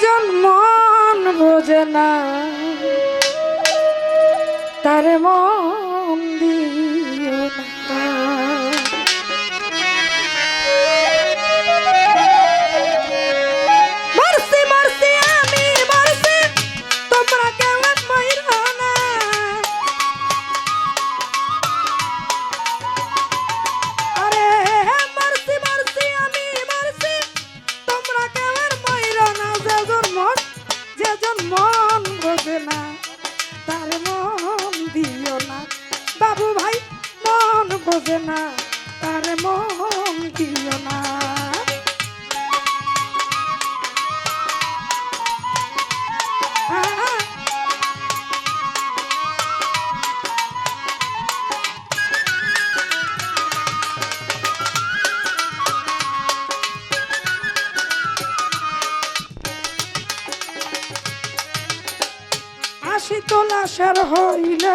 দুজন মন বোঝে না। তার মন তার মন দিও না। আশি তোলাশের হইলে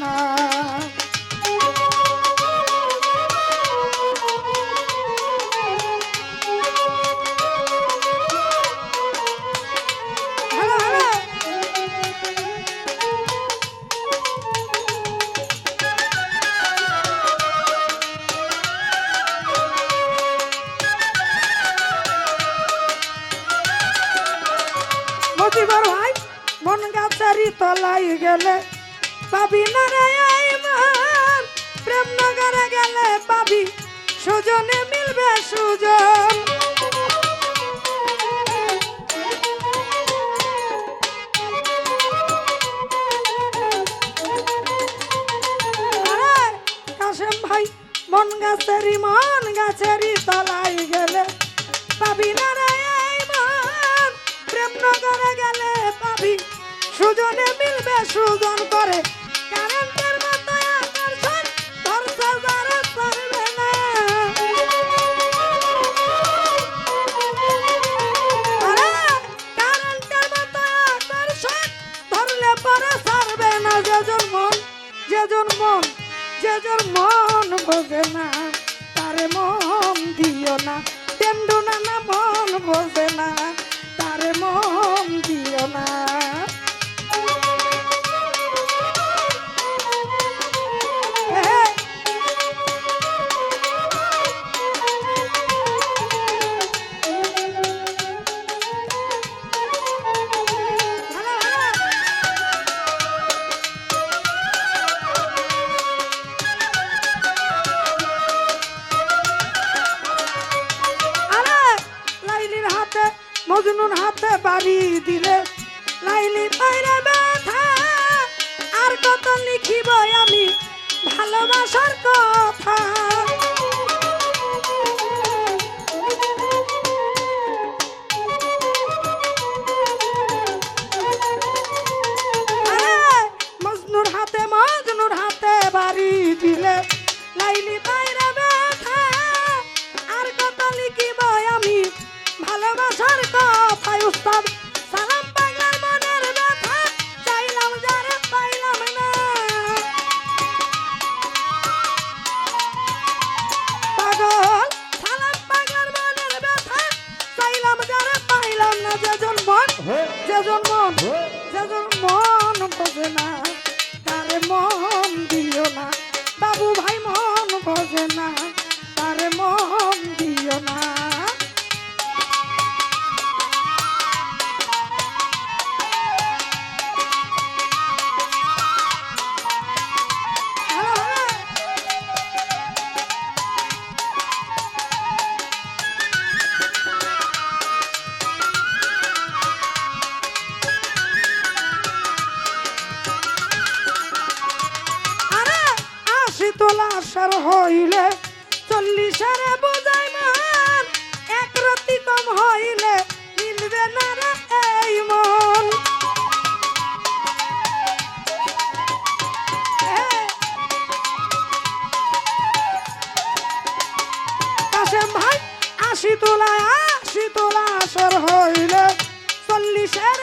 না। মতিবার ভাই মন গাছারি তলাই গেলে পাবি না রে গেলে পাবি। সুজনে মিলবে সুজন। কাশেম ভাই মন গাছেরি মন গাছেরি তলাই গেলে পাবি না সুজনে মিলবে সুজন করে। কারেন্টের মন, যেজন মন যেজন মন বোঝে না। তারে মন দিও না তেন্ডু না না মন বোঝে না। তারে মন দিও না। হাতে বাড়ি দিলে লাইলি পাইরে ব্যথা। আর কত লিখিব আমি ভালোবাসার কথা। জন্ম। হইলে চল্লিশের বোঝাই মান এক রতি হইলে মিলবে না রে এই মন। কাশেম ভাই, আশি তোলা আশি তোলা আসর হইলে চল্লিশের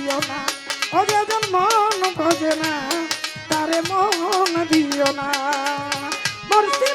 দিও না। ও যেজন মন খোঁজে না তারে মন দিও না। বর্ষি